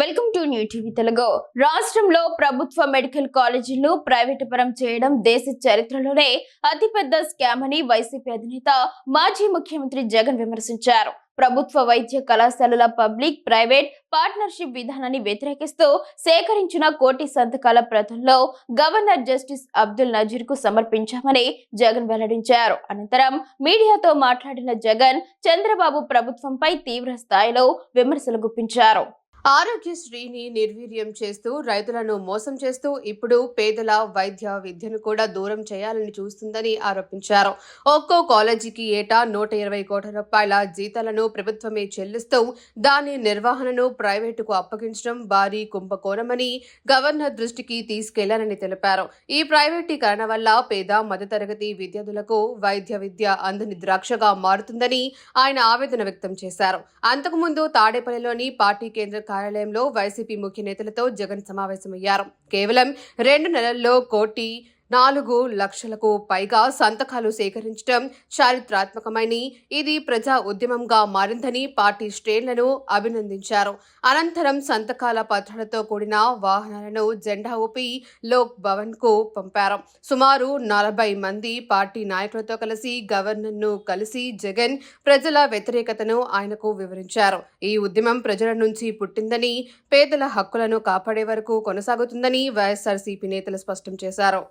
Welcome to new TV Telugu. రాష్ట్రంలో ప్రభుత్వ medical కాలేజీలు ప్రైవేటు పరం చేయడం దేశ చరిత్రలోనే అతిపెద్ద స్కామ్ అని వైసీపీ అధినేత మాజీ ముఖ్యమంత్రి జగన్ విమర్శించారు. ప్రభుత్వ వైద్య కళాశాలల పబ్లిక్ ప్రైవేట్ పార్ట్నర్షిప్ విధానాన్ని వ్యతిరేకిస్తూ సేకరించిన కోటి సంతకాల ప్రతుల్లో గవర్నర్ జస్టిస్ అబ్దుల్ నజీర్కు సమర్పించామని జగన్ వెల్లడించారు. అనంతరం మీడియాతో మాట్లాడిన జగన్ చంద్రబాబు ప్రభుత్వంపై తీవ్ర స్థాయిలో విమర్శలు గుప్పించారు. ఆరోగ్యశ్రీని నిర్వీర్యం చేస్తూ రైతులను మోసం చేస్తూ ఇప్పుడు పేదల వైద్య విద్యను కూడా దూరం చేయాలని చూస్తుందని ఆరోపించారు. ఒక్కో కాలేజీకి ఏటా నూట ఇరవై కోట్ల రూపాయల జీతాలను ప్రభుత్వమే చెల్లిస్తూ దాని నిర్వహణను ప్రైవేటుకు అప్పగించడం భారీ కుంభకోణమని గవర్నర్ దృష్టికి తీసుకెళ్ళారని తెలిపారు. ఈ ప్రైవేటీకరణ వల్ల పేద మధ్యతరగతి విద్యార్థులకు వైద్య విద్య అందని ద్రాక్షగా మారుతుందని ఆయన ఆవేదన వ్యక్తం చేశారు. అంతకుముందు తాడేపల్లిలోని పార్టీ కేంద్ర కార్యాలయంలో వైసీపీ ముఖ్య నేతలతో జగన్ సమావేశమయ్యారు. కేవలం రెండు నెలల్లో కోటి నాలుగు లక్షలకు పైగా సంతకాలు సేకరించడం చారిత్రాత్మకమని ఇది ప్రజా ఉద్యమంగా మారిందని పార్టీ శ్రేణులను అభినందించారు. అనంతరం సంతకాల పత్రాలతో కూడిన వాహనాలను జెండా ఊపి లోక్ భవన్కు పంపారు. సుమారు నలభై మంది పార్టీ నాయకులతో కలిసి గవర్నర్ను కలిసి జగన్ ప్రజల వ్యతిరేకతను ఆయనకు వివరించారు. ఈ ఉద్యమం ప్రజల నుంచి పుట్టిందని పేదల హక్కులను కాపాడే వరకు కొనసాగుతుందని వైఎస్ఆర్సీపీ నేతలు స్పష్టం చేశారు.